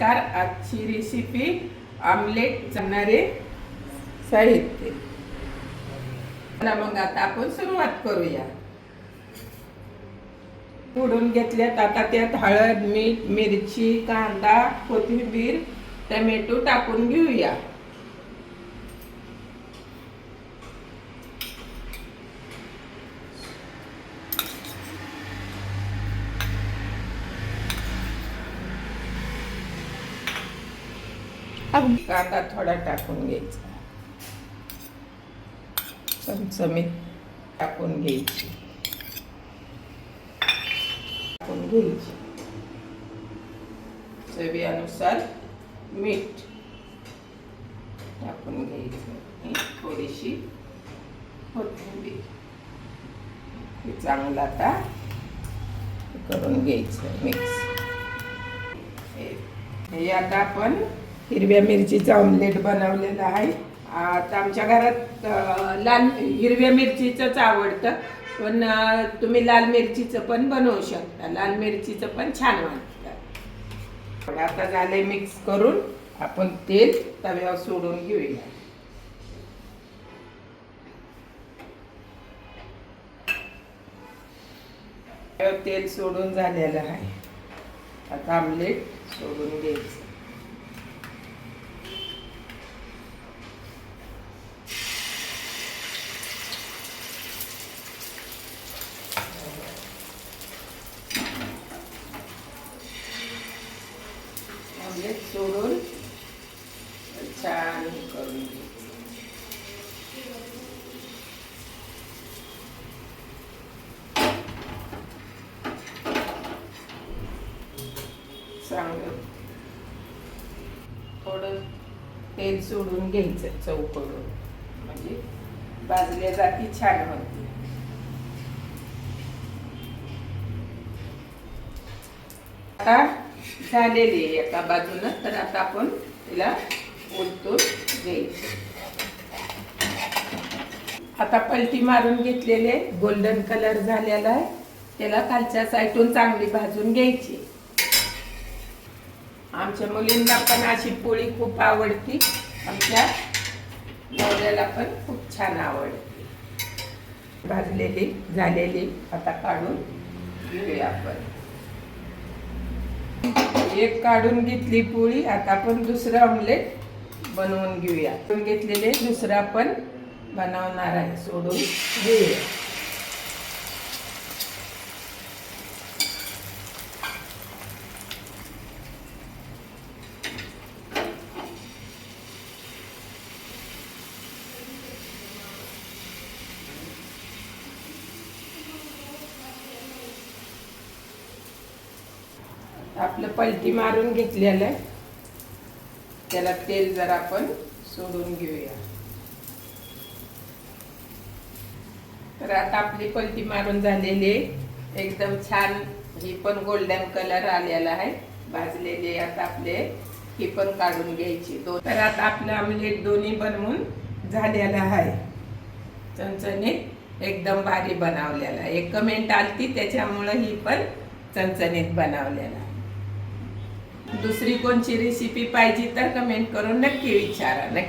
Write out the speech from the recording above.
नमस्कार आजची recipe omelette जाणारे साहित्य. चला मग आता आपण सुरुवात करूया. फोडून घेतल्यात आता त्यात हळद मीठ मिरची कांदा कोथिंबीर टमॅटो टाकून घेऊया. कांदा थोडा टाकून घ्यायचा. चमचमीत टाकून घ्यायची. टाकून घ्यायची. चवीनुसार मीठ टाकून घ्यायचं. थोडीशी कोथिंबीर. चांगलं आता करून घ्यायचं मिक्स. हे आता आपण हिरव्या मिरचीचं ऑमलेट बनवलेलं आहे. आता आमच्या घरात लाल हिरव्या मिरचीचंच आवडतं पण तुम्ही लाल मिरचीचं पण बनवू शकता. लाल मिरचीचं पण छान वाटतं. पण आता झालंय मिक्स करून आपण तेल तव्यावर सोडून घेऊया. तेल सोडून झालेलं आहे. आता आमलेट सोडून घ्यायचं आमलेट सोडून छान करून चांगलं. थोडं तेल सोडून घ्यायचं चौकडून म्हणजे भाजल्या जाती छान होते. आता झालेली आहे एका बाजूनं. तर आता आपण तिला उलटून घ्यायचं आता पलटी मारून घेतलेले गोल्डन कलर झालेला आहे. त्याला खालच्या साईडून चांगली भाजून घ्यायची. आमच्या मुलींना पण अशी पोळी खूप आवडती. आमच्या नवऱ्याला पण खूप छान आवडते. भाजलेली झालेली. आता काढून घेऊया आपण. एक काढून घेतली पोळी आता आपण दुसरं ऑमलेट बनवून घेऊया. घेतलेले दुसरं पण बनवणार आहे सोडून. घेऊया आपलं पलटी मारून घेतलेलं आहे. त्याला तेल जरा आपण सोडून घेऊया. तर आता आपली पलटी मारून झालेली आहे. एकदम छान ही पण गोल्डन कलर आलेला आहे. भाजलेले आता आपले ही पण काढून घ्यायची. दोन तर आता आपलं आमलेट दोन्ही बनवून झालेलं आहे. चणचणीत एकदम भारी बनवलेला आहे. एक कमेंट आलती त्याच्यामुळं ही पण चणचणीत बनवलेला आहे. दुसरी कोणची रेसिपी पाहिजे तर कमेंट करून नक्की विचारा. नक्की